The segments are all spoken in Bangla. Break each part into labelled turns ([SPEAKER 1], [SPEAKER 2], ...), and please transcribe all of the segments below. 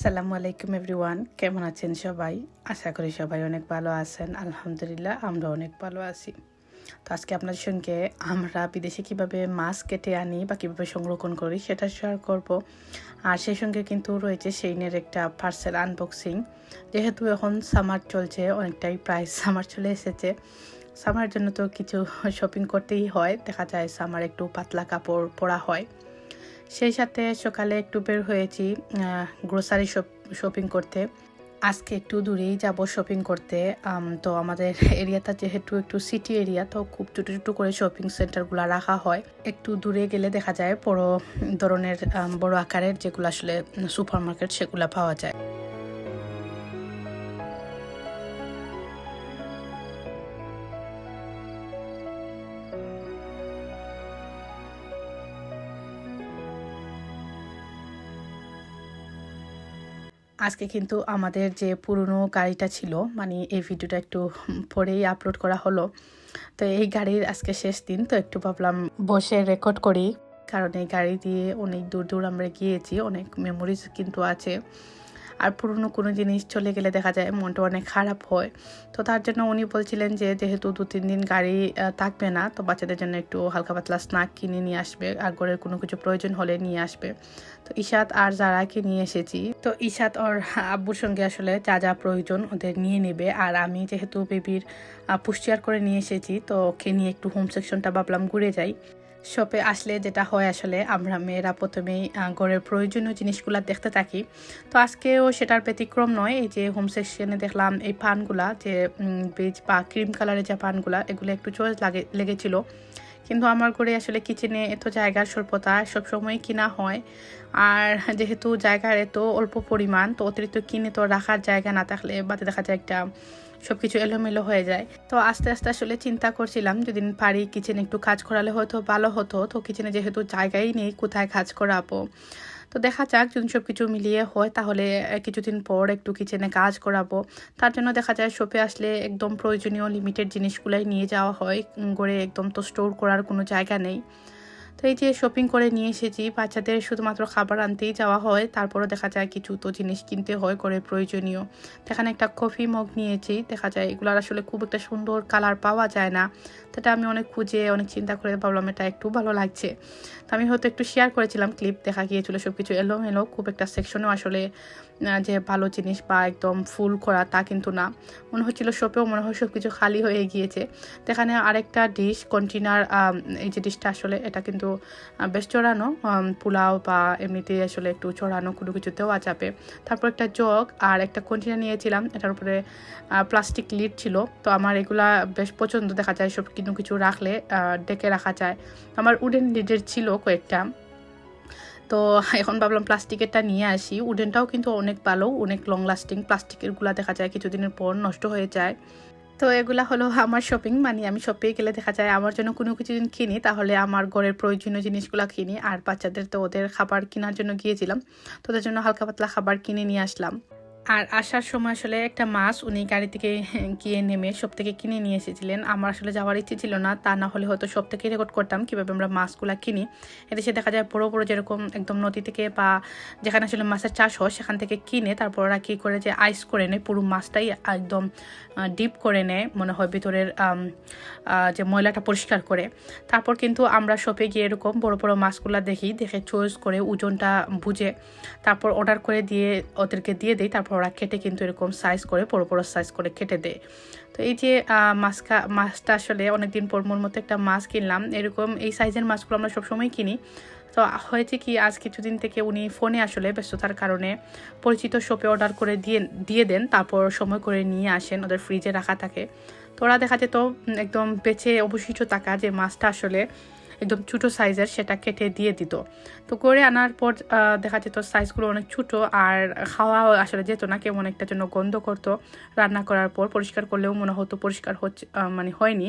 [SPEAKER 1] সালামু আলাইকুম এভরিওয়ান, কেমন আছেন সবাই? আশা করি সবাই অনেক ভালো আছেন। আলহামদুলিল্লাহ আমরা অনেক ভালো আছি। তো আজকে আপনাদের সঙ্গে আমরা বিদেশে কীভাবে মাছ কেটে আনি বা কীভাবে সংরক্ষণ করি সেটা শেয়ার করব। আর সেই সঙ্গে কিন্তু রয়েছে সেইনের একটা পার্সেল আনবক্সিং যেহেতু এখন সামার চলছে, অনেকটাই প্রায় সামার চলে এসেছে। সামার জন্য তো কিছু শপিং করতেই হয়। দেখা যায় সামার একটু পাতলা কাপড় পরা হয়। সেই সাথে সকালে একটু বের হয়েছি গ্রোসারি শপিং করতে। আজকে একটু দূরেই যাব শপিং করতে। তো আমাদের এরিয়াটা যেহেতু একটু সিটি এরিয়া তো খুব ছোটো ছোটো করে শপিং সেন্টারগুলো রাখা হয়। একটু দূরে গেলে দেখা যায় বড় ধরনের বড় আকারের যেগুলো আসলে সুপার মার্কেট সেগুলো পাওয়া যায়। আজকে কিন্তু আমাদের যে পুরনো গাড়িটা ছিল মানে এই ভিডিওটা একটু পরেই আপলোড করা হলো। তো এই গাড়ির আজকে শেষ দিন, তো একটু ভাবলাম বসে রেকর্ড করি। কারণ এই গাড়ি দিয়ে অনেক দূর দূর আমরা গিয়েছি, অনেক মেমোরিজ কিন্তু আছে। আর পুরনো কোনো জিনিস চলে গেলে দেখা যায় মনটা অনেক খারাপ হয়। তো তার জন্য উনি বলছিলেন যে, যেহেতু দু, তিন দিন গাড়ি থাকবে না, তো বাচ্চাদের জন্য একটু হালকা পাতলা স্ন্যাক কিনে নিয়ে আসবে। আর ঘরের কোনো কিছু প্রয়োজন হলে নিয়ে আসবে। তো ইশাত আর যারাকে নিয়ে এসেছি। তো ইশাত ওর আব্বুর সঙ্গে আসলে যা যা প্রয়োজন ওদের নিয়ে নেবে। আর আমি যেহেতু বেবির পুষ্টিয়ার করে নিয়ে এসেছি, তো ওকে নিয়ে একটু হোম সেকশনটা ভাবলাম ঘুরে যাই। শপে আসলে যেটা হয় আসলে, আমরা মেয়েরা প্রথমেই ঘরের প্রয়োজনীয় জিনিসগুলো দেখতে থাকি। তো আজকেও সেটার ব্যতিক্রম নয়, এই যে হোম সেকশনে দেখলাম এই পানগুলা, যে বীজ বা ক্রিম কালারের যে পানগুলা, এগুলো একটু চয়েস লাগে, লেগেছিল। কিন্তু আমার ঘরে আসলে কিচেনে এত জায়গার স্বল্পতা সবসময় কিনা হয়। আর যেহেতু জায়গার এত অল্প পরিমাণ, তো অতিরিক্ত কিনে তো রাখার জায়গা না থাকলে বাতে দেখা যায় একটা সব কিছু এলোমেলো হয়ে যায়। তো আস্তে আস্তে আসলে চিন্তা করছিলাম, যদি পারি কিচেনে একটু কাজ করালে হয়তো ভালো হতো। তো কিচেনে যেহেতু জায়গাই নেই, কোথায় কাজ করাবো? তো দেখা যাক যদি সব কিছু মিলিয়ে হয় তাহলে কিছুদিন পর একটু কিচেনে কাজ করাবো। তার জন্য দেখা যায় শপে আসলে একদম প্রয়োজনীয় লিমিটেড জিনিসগুলাই নিয়ে যাওয়া হয় গড়ে একদম তো স্টোর করার কোনো জায়গা নেই। তো এই যে শপিং করে নিয়ে এসেছি, বাচ্চাদের শুধুমাত্র খাবার আনতেই যাওয়া হয়, তারপরও দেখা যায় কিছু তো জিনিস কিনতে হয় করে প্রয়োজনীয়। এখানে একটা কফি মগ নিয়েছি, দেখা যায় এগুলোর আসলে খুব একটা সুন্দর কালার পাওয়া যায় না। এটা আমি অনেক খুঁজে, অনেক চিন্তা করে ভাবলাম এটা একটু ভালো লাগছে। তো আমি হয়তো একটু শেয়ার করেছিলাম ক্লিপ দেখা গিয়েছিল সব কিছু এলোমেলো, খুব একটা সেকশনেও আসলে যে ভালো জিনিস বা একদম ফুল করা তা কিন্তু না। মনে হচ্ছিল শপেও মনে হয় সব কিছু খালি হয়ে গিয়েছে। এখানে আরেকটা ডিশ কন্টেনার এই যে ডিশটা আসলে এটা কিন্তু বেশ চড়ানো। পোলাও বা এমনিতে আসলে একটু চড়ানো কোনো কিছু দেওয়া যাবে তারপর একটা জগ আর একটা কন্টেনার নিয়েছিলাম। এটার উপরে প্লাস্টিক লিড ছিল। তো আমার এগুলা বেশ পছন্দ। দেখা যায় সব কিন্তু কিছু রাখলে ডেকে রাখা যায়। আমার উডেন লিডের ছিল কয়েকটা। তো এখন ভাবলাম প্লাস্টিকেরটা নিয়ে আসি। উডেনটাও কিন্তু অনেক ভালো, অনেক লং লাস্টিং প্লাস্টিকেরগুলা দেখা যায়, কিছুদিনের পর নষ্ট হয়ে যায়। তো এগুলা হলো আমার শপিং মানে আমি শপে গেলে দেখা যায় আমার জন্য কোনো কিছু দিন কিনি, তাহলে আমার ঘরের প্রয়োজনীয় জিনিসগুলো কিনি। আর বাচ্চাদের তো ওদের খাবার কেনার জন্য গিয়েছিলাম, তো ওদের জন্য হালকা পাতলা খাবার কিনে নিয়ে আসলাম। আর আসার সময় আসলে একটা মাছ উনি গাড়ি থেকে গিয়ে নেমে সব থেকে কিনে নিয়ে এসেছিলেন। আমার আসলে যাওয়ার ইচ্ছে ছিল না, তা না হলে হয়তো সব থেকে রেকর্ড করতাম কীভাবে আমরা মাছগুলা কিনি। এদেশে দেখা যায় বড়ো বড়ো যেরকম একদম নদী থেকে বা যেখানে আসলে মাছের চাষ হয় সেখান থেকে কিনে তারপর ওরা কী করে যে আইস করে নেয়, পুরো মাছটাই একদম ডিপ করে নেয়, মনে হয় ভিতরের যে ময়লাটা পরিষ্কার করে। তারপর কিন্তু আমরা শপে গিয়ে এরকম বড় বড় মাছগুলো দেখি, দেখে চয়েস করে ওজনটা বুঝে তারপর অর্ডার করে দিয়ে ওদেরকে দিয়ে দিই, তারপর ওরা কেটে কিন্তু এরকম সাইজ করে, বড় বড় সাইজ করে কেটে দেয়। তো এই যে মাছকা, মাছটা আসলে অনেকদিন পর মোর মতো একটা মাছ কিনলাম। এরকম এই সাইজের মাছগুলো আমরা সবসময় কিনি। তো হয়েছে কি, আজ কিছুদিন থেকে উনি ফোনে আসলে ব্যস্ততার কারণে পরিচিত শপে অর্ডার করে দিয়ে দিয়ে দেন, তারপর সময় করে নিয়ে আসেন, ওদের ফ্রিজে রাখা থাকে। তো ওরা দেখা যেত একদম বেছে অবশিষ্ট টাকা যে মাছটা আসলে একদম ছোটো সাইজের সেটা কেটে দিয়ে দিত। তো করে আনার পর দেখা যেত সাইজগুলো অনেক ছোটো আর খাওয়া আসলে যেত না, কেমন একটা জন্য গন্ধ করতো। রান্না করার পর পরিষ্কার করলেও মনে হতো পরিষ্কার হচ্ছে মানে হয়নি।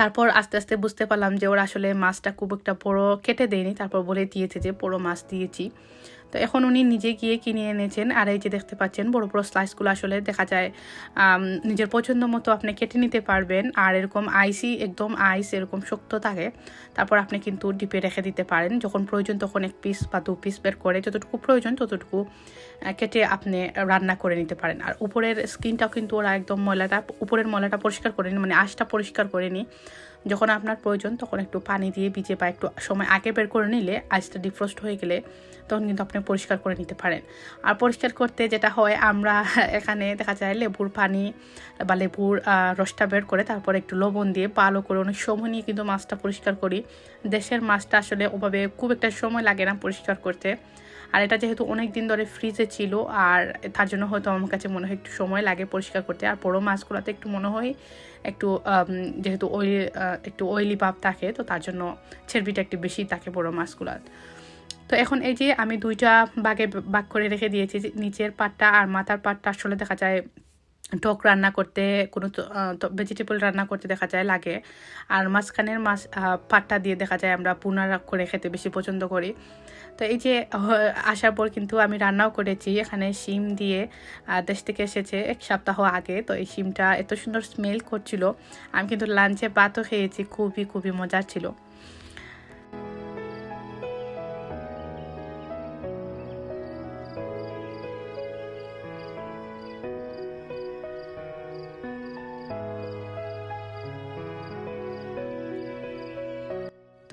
[SPEAKER 1] তারপর আস্তে আস্তে বুঝতে পারলাম যে ওরা আসলে মাছটা খুব একটা বড় কেটে দেয়নি। তারপর বলে দিয়েছে যে বড় মাছ দিয়েছি। তো এখন উনি নিজে গিয়ে কিনে এনেছেন। আর এই যে দেখতে পাচ্ছেন, বড় বড় স্লাইসগুলো আসলে দেখা যায় নিজের পছন্দ মতো আপনি কেটে নিতে পারবেন। আর এরকম আইসি একদম আইস এরকম শক্ত থাকে, তারপর আপনি কিন্তু ডিপে রেখে দিতে পারেন। যখন প্রয়োজন তখন এক পিস বা দু পিস বের করে, যতটুকু প্রয়োজন ততটুকু কেটে আপনি রান্না করে নিতে পারেন। আর উপরের স্কিনটাও কিন্তু ওরা একদম ময়লাটা, উপরের ময়লাটা পরিষ্কার করে নি মানে আঁশটা পরিষ্কার করে নি যখন আপনার প্রয়োজন, তখন একটু পানি দিয়ে ভিজে বা একটু সময় আগে বের করে নিলে আইসটা ডিফ্রস্ট হয়ে গেলে তখন কিন্তু আপনি পরিষ্কার করে নিতে পারেন। আর পরিষ্কার করতে যেটা হয়, আমরা এখানে দেখা যায় লেবুর পানি বা লেবুর রসটা বের করে তারপর একটু লবণ দিয়ে ভালো করে অনেক সময় নিয়ে কিন্তু মাছটা পরিষ্কার করি। দেশের মাছটা আসলে ওভাবে খুব একটা সময় লাগে না পরিষ্কার করতে। আর এটা যেহেতু অনেক দিন ধরে ফ্রিজে ছিল, আর তার জন্য হয়তো আমার কাছে মনে হয় একটু সময় লাগে পরিষ্কার করতে। আর বড়ো মাছগুলোতে একটু মনে হয় একটু যেহেতু অয়েলি একটু অয়েলি পাপ থাকে, তো তার জন্য ছেড়বিটা একটু বেশি থাকে বড়ো মাছগুলার। তো এখন এই যে আমি দুইটা বাগে বাগ করে রেখে দিয়েছি নিচের পাটটা আর মাথার পাটটা, আসলে দেখা যায় টক রান্না করতে, কোনো ভেজিটেবল রান্না করতে দেখা যায়, লাগে। আর মাঝখানের মাছ পাটটা দিয়ে দেখা যায় আমরা পুনা করে খেতে বেশি পছন্দ করি। তো এই যে আসার পর কিন্তু আমি রান্নাও করেছি। এখানে শিম দিয়ে দেশ থেকে এসেছে এক সপ্তাহ আগে। তো এই শিমটা এত সুন্দর স্মেল করছিল। আমি কিন্তু লাঞ্চে ভাতও খেয়েছি। খুবই খুবই মজার ছিল।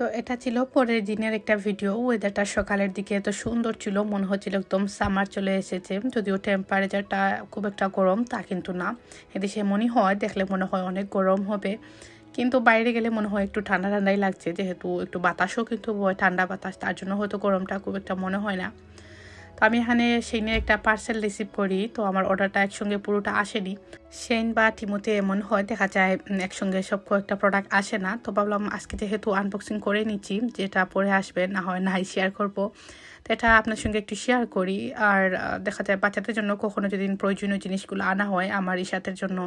[SPEAKER 1] তো এটা ছিল পরের দিনের একটা ভিডিও ওয়েদারটা সকালের দিকে এত সুন্দর ছিল, মনে হচ্ছিল একদম সামার চলে এসেছে। যদিও টেম্পারেচারটা খুব একটা গরম, তা কিন্তু না। এদেশে মনে হয়, দেখলে মনে হয় অনেক গরম হবে। কিন্তু বাইরে গেলে মনে হয় একটু ঠান্ডা ঠান্ডাই লাগছে, যেহেতু একটু বাতাসও কিন্তু ঠান্ডা বাতাস, তার জন্য হয়তো গরমটা খুব একটা মনে হয় না। আমি এখানে সেইনের একটা পার্সেল রিসিভ করি, তো আমার অর্ডারটা একসঙ্গে পুরোটা আসেনি। সেন বা টিমোতে এমন হয়, দেখা যায় একসঙ্গে সব কয়েকটা প্রোডাক্ট আসে না। তো ভাবলাম আজকে যেহেতু আনবক্সিং করে নিচ্ছি, যেটা পরে আসবে, না হয় নাই শেয়ার করব। তো এটা আপনার সঙ্গে একটু শেয়ার করি। আর দেখা যায় বাচ্চাদের জন্য কখনো যদি প্রয়োজনীয় জিনিসগুলো আনা হয়, আমার ইশাতের জন্য,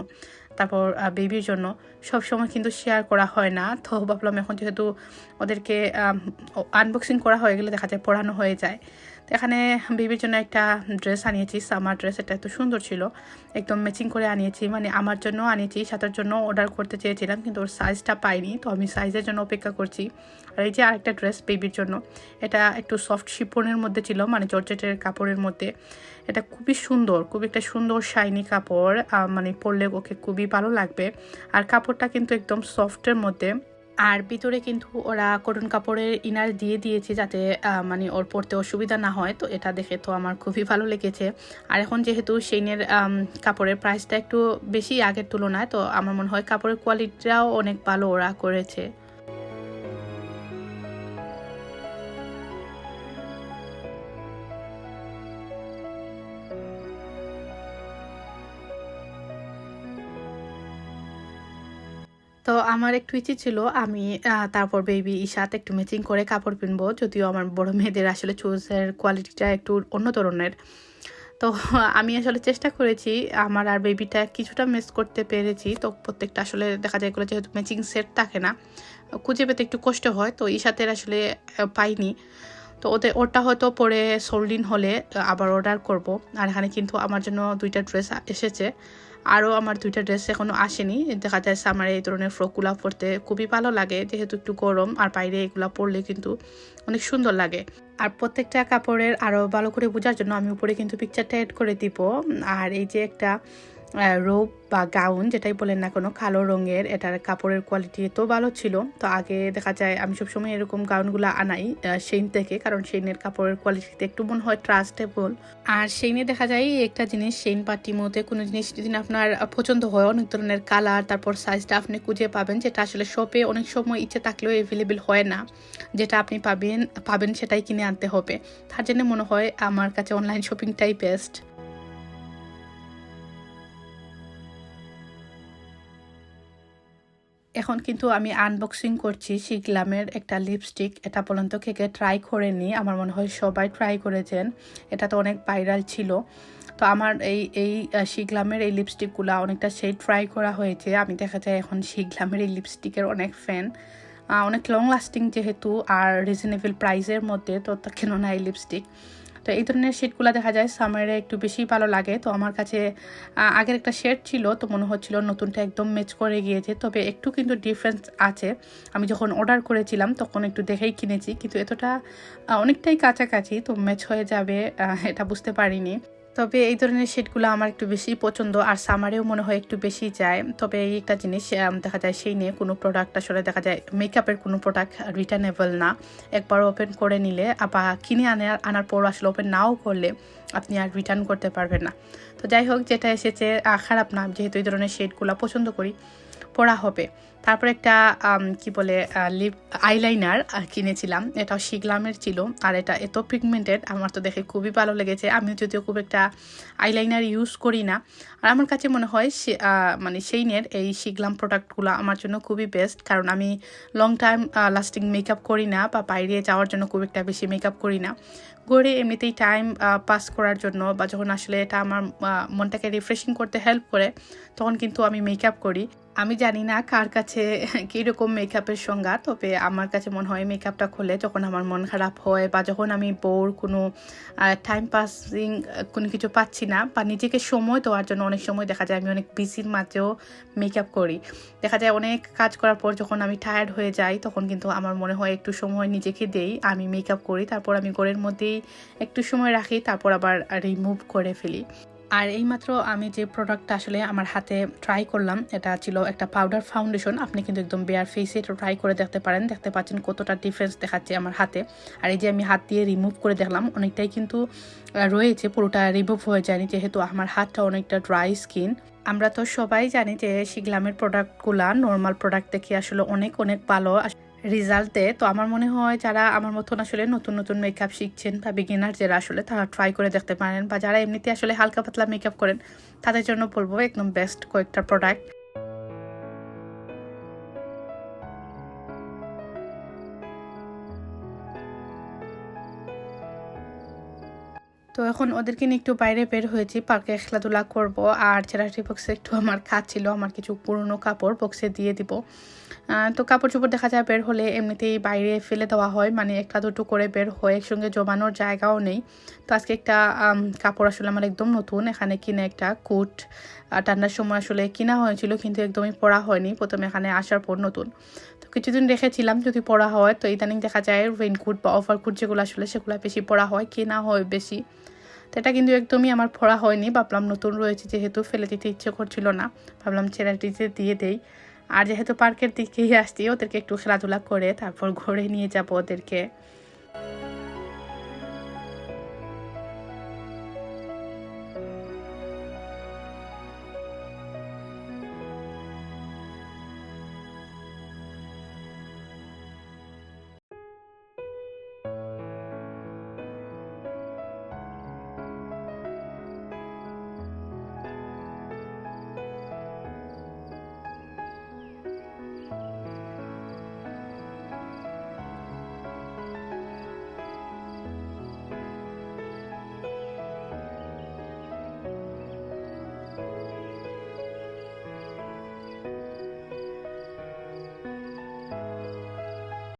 [SPEAKER 1] তারপর বেবির জন্য, সব সময় কিন্তু শেয়ার করা হয় না। তো ভাবলাম এখন যেহেতু ওদেরকে আনবক্সিং করা হয়ে গেলে দেখা যায় পড়ানো হয়ে যায়। তো এখানে বেবির জন্য একটা ড্রেস আনিয়েছি সামার ড্রেস এটা এত সুন্দর ছিল। একদম ম্যাচিং করে আনিয়েছি মানে আমার জন্য আনিয়েছি, সাথের জন্য অর্ডার করতে চেয়েছিলাম, কিন্তু ওর সাইজটা পাইনি, তো আমি সাইজের জন্য অপেক্ষা করছি। আর এই যে আরেকটা ড্রেস বেবির জন্য, এটা একটু সফট শিপনের মধ্যে ছিল মানে জর্জেটের কাপড়ের মধ্যে। এটা খুবই সুন্দর, খুব একটা সুন্দর শাইনি কাপড় মানে পরলে ওকে খুবই ভালো লাগবে। আর কাপড়টা কিন্তু একদম সফটের মধ্যে। আর ভিতরে কিন্তু ওরা কটন কাপড়ের ইনার দিয়ে দিয়েছে যাতে মানে ওর পড়তে অসুবিধা না হয়। তো এটা দেখে তো আমার খুবই ভালো লেগেছে। আর এখন যেহেতু সেইনের কাপড়ের প্রাইসটা একটু বেশি আগের তুলনায়, তো আমার মনে হয় কাপড়ের কোয়ালিটিটাও অনেক ভালো ওরা করেছে। তো আমার একটু ইচ্ছে ছিল, আমি তারপর বেবি ইশাত একটু ম্যাচিং করে কাপড় কিনবো যদিও আমার বড় মেয়েদের আসলে চুজের কোয়ালিটিটা একটু অন্য ধরনের। তো আমি আসলে চেষ্টা করেছি, আমার আর বেবিটা কিছুটা মিস করতে পেরেছি। তো প্রত্যেকটা আসলে দেখা যায় এগুলো যেহেতু ম্যাচিং সেট থাকে না, খুঁজে পেতে একটু কষ্ট হয়। তো ইশাতের আসলে পাইনি। তো ওদের ওটা হয়তো পরে সোল্ডিন হলে, আবার অর্ডার করব। আর এখানে কিন্তু আমার জন্য দুইটা ড্রেস এসেছে। আরও আমার দুইটা ড্রেস এখনও আসেনি। দেখা যায় সামারে এই ধরনের ফ্রকগুলা পরতে খুবই ভালো লাগে, যেহেতু একটু গরম, আর বাইরে এগুলা পরলে কিন্তু অনেক সুন্দর লাগে। আর প্রত্যেকটা কাপড়ের আরও ভালো করে বোঝার জন্য আমি উপরে কিন্তু পিকচারটা অ্যাড করে দিব। আর এই যে একটা রোব বা গাউন যেটাই বলেন না কোনো, কালো রঙের, এটার কাপড়ের কোয়ালিটি তো ভালো ছিল। তো আগে দেখা যায় আমি সবসময় এরকম গাউনগুলো আনাই সেইন থেকে, কারণ সেইনের কাপড়ের কোয়ালিটিতে একটু মনে হয় ট্রাস্টেবল আর সেইনে দেখা যায় একটা জিনিস সেইন বা টিমোতে কোনো জিনিস যদি আপনার পছন্দ হয়, অনেক ধরনের কালার তারপর সাইজটা আপনি খুঁজে পাবেন, যেটা আসলে শপে অনেক সময় ইচ্ছে থাকলেও অ্যাভেলেবেল হয় না। যেটা আপনি পাবেন পাবেন সেটাই কিনে আনতে হবে। তার জন্য মনে হয় আমার কাছে অনলাইন শপিংটাই বেস্ট এখন কিন্তু আমি আনবক্সিং করছি শিগলামের একটা লিপস্টিক এটা পর্যন্ত খেকে ট্রাই করে নিই আমার মনে হয় সবাই ট্রাই করেছেন। এটা তো অনেক ভাইরাল ছিল। তো আমার এই এই শিগলামের এই লিপস্টিকগুলো অনেকটা সেই ট্রাই করা হয়েছে। আমি দেখা যায় এখন শিগলামের এই লিপস্টিকের অনেক ফ্যান অনেক লং লাস্টিং যেহেতু আর রিজনেবল প্রাইসের মধ্যে, তা কেননা এই লিপস্টিক তো এই ধরনের শেডগুলো দেখা যায় সামারে একটু বেশি ভালো লাগে। তো আমার কাছে আগের একটা শেড ছিল, তো মনে হচ্ছিল নতুনটা একদম ম্যাচ করে গিয়েছে। তবে একটু কিন্তু ডিফারেন্স আছে। আমি যখন অর্ডার করেছিলাম, তখন একটু দেখেই কিনেছি। কিন্তু এতটা অনেকটাই কাছাকাছি, তো ম্যাচ হয়ে যাবে এটা বুঝতে পারিনি। তবে এই ধরনের শেডগুলো আমার একটু বেশি পছন্দ, আর সামারেও মনে হয় একটু বেশি যায়। তবে এই একটা জিনিস দেখা যায় সেই নিয়ে কোনো প্রোডাক্ট আসলে দেখা যায় মেকআপের কোনো প্রোডাক্ট রিটার্নেবল না। একবার ওপেন করে নিলে বা কিনে আনে, আনার পর আসলে ওপেন নাও করলে আপনি আর রিটার্ন করতে পারবেন না। তো যাই হোক, যেটা এসেছে খারাপ না, যেহেতু এই ধরনের শেডগুলো পছন্দ করি। পড়া হবে। তারপর একটা কি বলে লিপ আইলাইনার কিনেছিলাম। এটাও শিগলামের ছিল। আর এটা এত পিগমেন্টেড আমার তো দেখে খুবই ভালো লেগেছে। আমি যদিও খুব একটা আইলাইনার ইউজ করি না। আর আমার কাছে মনে হয় মানে সেইনের এই শিগলাম প্রোডাক্টগুলো আমার জন্য খুবই বেস্ট কারণ আমি লং টাইম লাস্টিং মেকআপ করি না বা বাইরে যাওয়ার জন্য খুব একটা বেশি মেকআপ করি না। ঘরে এমনিতেই টাইম পাস করার জন্য বা যখন আসলে এটা আমার মনটাকে রিফ্রেশিং করতে হেল্প করে, তখন কিন্তু আমি মেকআপ করি। আমি জানি না কার কাছে কীরকম মেকআপের সংজ্ঞা, তবে আমার কাছে মনে হয় মেকআপটা খুলে যখন আমার মন খারাপ হয় বা যখন আমি বোর কোনো টাইম পাসিং কোনো কিছু পাচ্ছি না বা নিজেকে সময় দেওয়ার জন্য অনেক সময় দেখা যায় আমি অনেক বিজির মাঝেও মেকআপ করি। দেখা যায় অনেক কাজ করার পর যখন আমি টায়ার্ড হয়ে যাই, তখন কিন্তু আমার মনে হয় একটু সময় নিজেকে দেই, আমি মেকআপ করি, তারপর আমি ঘরের মধ্যেই একটু সময় রাখি, তারপর আবার রিমুভ করে ফেলি। আর এইমাত্র আমি যে প্রোডাক্টটা আসলে আমার হাতে ট্রাই করলাম, এটা ছিল একটা পাউডার ফাউন্ডেশন আপনি কিন্তু একদম বেয়ার ফেসে এটা ট্রাই করে দেখতে পারেন। দেখতে পাচ্ছেন কতটা ডিফারেন্স দেখাচ্ছে আমার হাতে। আর এই যে আমি হাত দিয়ে রিমুভ করে দেখলাম, অনেকটাই কিন্তু রয়েছে। পুরোটা রিমুভ হয়ে যায়নি, যেহেতু আমার হাতটা অনেকটা ড্রাই স্কিন আমরা তো সবাই জানি যে শিগলামের প্রোডাক্টগুলা নর্মাল প্রোডাক্ট থেকে আসলে অনেক অনেক ভালো। রেজাল্ট, তো আমার মনে হয় যারা আমার মতন আসলে নতুন নতুন মেকআপ শিখছেন বা বিগিনার যারা আসলে তারা ট্রাই করে দেখতে পারেন বা যারা এমনিতে আসলে হালকা পাতলা মেকআপ করেন, তাদের জন্য বলব একদম বেস্ট কয়েকটা প্রোডাক্ট তো এখন ওদেরকে নিয়ে একটু বাইরে বের হয়েছি, পার্কে খেলাধুলা করব, আর চেরাটি বক্সে একটু আমার কাজ ছিল, আমার কিছু পুরনো কাপড় বক্সে দিয়ে দিব। তো কাপড় চোপড় দেখা যায় বের হলে এমনিতেই বাইরে ফেলে দেওয়া হয়। মানে একটা দুটো করে বের হয় একসঙ্গে জমানোর জায়গাও নেই। তো আজকে একটা কাপড় আসলে আমার একদম নতুন। এখানে কিনে একটা কোট ঠান্ডার সময় আসলে কিনা হয়েছিল, কিন্তু একদমই পরা হয়নি। প্রথমে এখানে আসার পর নতুন। তো কিছুদিন রেখেছিলাম যদি পরা হয়। তো ইদানিং দেখা যায় রেইনকোট বা ওভারকোট যেগুলো আসলে সেগুলো বেশি পরা হয়, কেনা হয় বেশি। তো এটা কিন্তু একদমই আমার পড়া হয়নি। ভাবলাম নতুন রয়েছে, যেহেতু ফেলে দিতে ইচ্ছে করছিল না। ভাবলাম ছেড়াটিতে দিয়ে দেই। আর যেহেতু পার্কের দিকেই আসছি ওদেরকে একটু খেলাধুলা করে তারপর ঘরে নিয়ে যাব ওদেরকে।